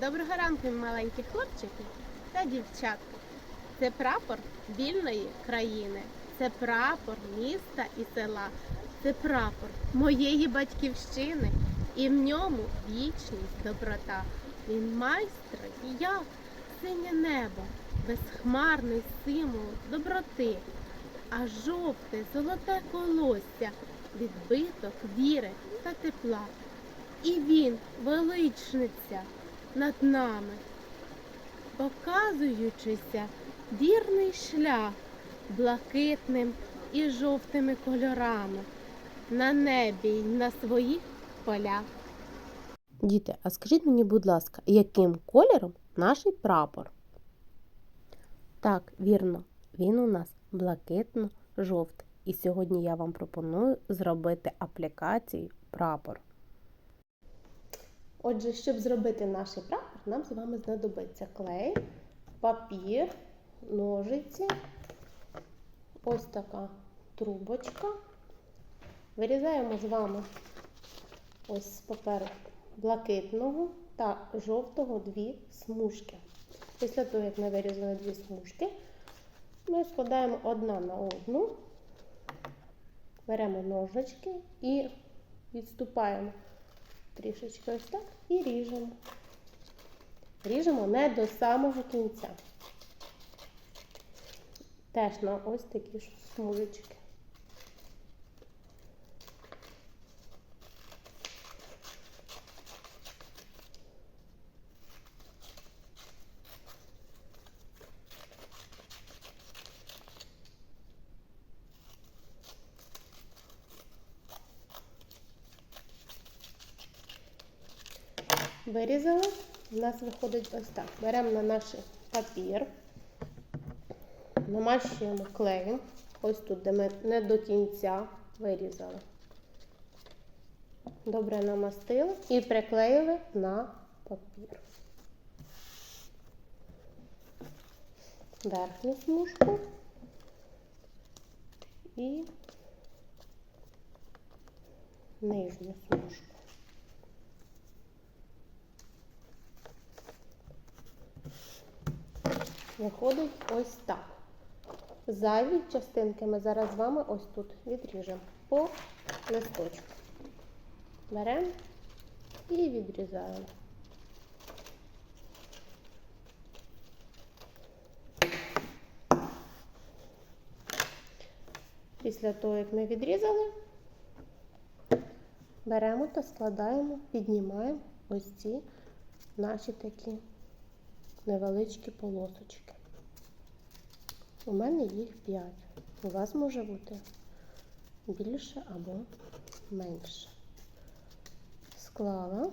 Доброго ранку, маленькі хлопчики та дівчатка. Це прапор вільної країни. Це прапор міста і села. Це прапор моєї батьківщини. І в ньому вічність, доброта. Він майстер, як синє небо, безхмарний символ доброти, а жовте золоте колосся, відбиток віри та тепла. І він величниться над нами, показуючися вірний шлях блакитним і жовтими кольорами на небі й на своїх полях. Діти, а скажіть мені, будь ласка, яким кольором наш прапор? Так, вірно, він у нас блакитно-жовтий. І сьогодні я вам пропоную зробити аплікацію прапор. Отже, щоб зробити наш прапор, нам з вами знадобиться клей, папір, ножиці, ось така трубочка. Вирізаємо з вами ось з паперу блакитного та жовтого дві смужки. Після того, як ми вирізали дві смужки, ми складаємо одна на одну, беремо ножички і відступаємо трішечки ось так і ріжемо. Ріжемо не до самого кінця. Теж на ось такі ж смужечки. Вирізали. У нас виходить ось так. Беремо на наш папір, намащуємо клеєм. Ось тут, де ми не до кінця вирізали. Добре намастили і приклеїли на папір. Верхню смужку і нижню смужку. Виходить ось так. Зайві частинки ми зараз з вами ось тут відріжемо по листочку. Беремо і відрізаємо. Після того, як ми відрізали, беремо та складаємо, піднімаємо ось ці наші такі невеличкі полосочки. У мене їх 5. У вас може бути більше або менше. Склала,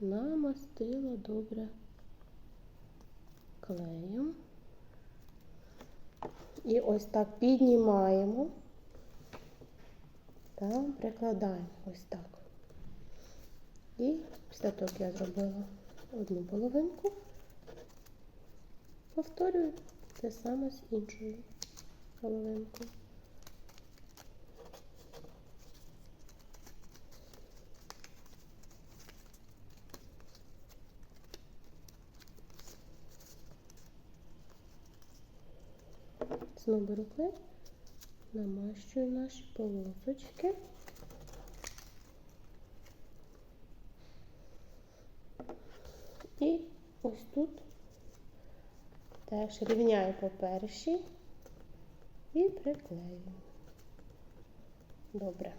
намастила добре клеєм. І ось так піднімаємо та прикладаємо ось так. І після того, як я зробила одну половинку, повторюю те саме з іншою половинкою. Знову беру клей, намащую наші полосочки. І ось тут теж рівняю по першій і приклею. Добре.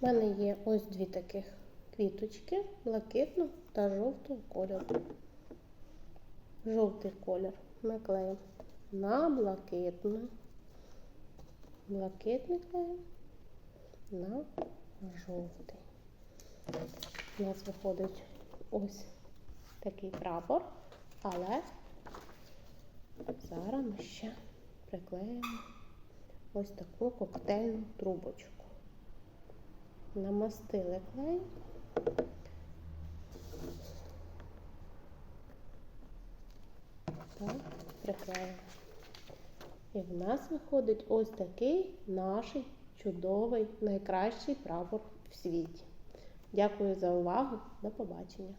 У мене є ось дві таких квіточки блакитного та жовтого кольору. Жовтий колір ми клеїмо на блакитну, блакитний клеїмо на жовтий. У нас виходить ось такий прапор, але зараз ми ще приклеїмо ось таку коктейльну трубочку. Намастили клей. Так, приклеїмо. І в нас виходить ось такий наш чудовий, найкращий прапор в світі. Дякую за увагу. До побачення!